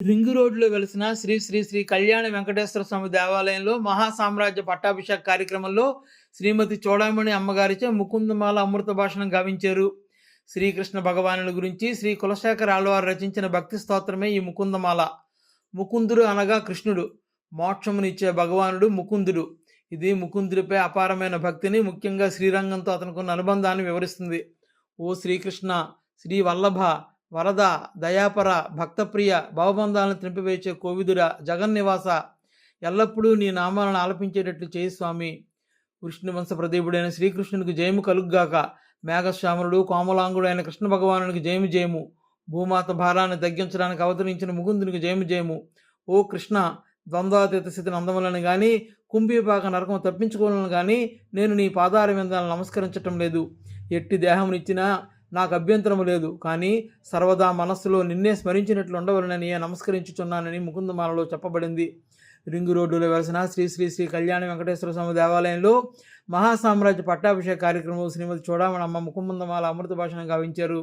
Ring రోడ్లో వెలిసిన శ్రీ శ్రీ శ్రీ కళ్యాణ వెంకటేశ్వర స్వామి దేవాలయంలో మహాసామ్రాజ్య పట్టాభిషేక కార్యక్రమంలో శ్రీమతి చూడామణి అమ్మగారిచే ముకుందమాల అమృత భాషణం గావించారు. శ్రీకృష్ణ భగవానుల గురించి శ్రీ కులశేఖర ఆళ్వారు రచించిన భక్తి స్తోత్రమే ఈ ముకుందమాల. ముకుందుడు అనగా కృష్ణుడు. మోక్షమునిచ్చే భగవానుడు ముకుందుడు. ఇది ముకుందుడిపై అపారమైన భక్తిని ముఖ్యంగా శ్రీరంగంతో అతనుకున్న అనుబంధాన్ని వివరిస్తుంది. ఓ శ్రీకృష్ణ శ్రీ వల్లభ వరద దయాపర భక్తప్రియ భవబంధాలను త్రింపివేసే కోవిదుడ జగన్నివాస ఎల్లప్పుడూ నీ నామాలను ఆలపించేటట్లు చేయి స్వామి. విష్ణువంశ ప్రదీపుడైన శ్రీకృష్ణునికి జయము కలుగ్గాక మేఘశ్యామరుడు కోమలాంగుడు అయిన కృష్ణ భగవానునికి జయము జయము. భూమాత భారాన్ని తగ్గించడానికి అవతరించిన ముకుందునికి జయము జయము. ఓ కృష్ణ ద్వంద్వాతీత స్థితిని అందములను కానీ కుంభీపాక నరకం తప్పించుకోవాలని కానీ నేను నీ పాదార విందాలను నమస్కరించటం లేదు. ఎట్టి దేహమునిచ్చినా నాకు అభ్యంతరము లేదు కానీ సర్వదా మనస్సులో నిన్నే స్మరించినట్లు ఉండవలనని నమస్కరించుచున్నానని ముకుందమాలలో చెప్పబడింది. రింగు రోడ్డులో వెలసిన శ్రీ శ్రీ శ్రీ కళ్యాణ వెంకటేశ్వర స్వామి దేవాలయంలో మహాసామ్రాజ్య పట్టాభిషేక కార్యక్రమం శ్రీమతి చూడమణమ్మ ముకుందమాల అమృత భాషను గావించారు.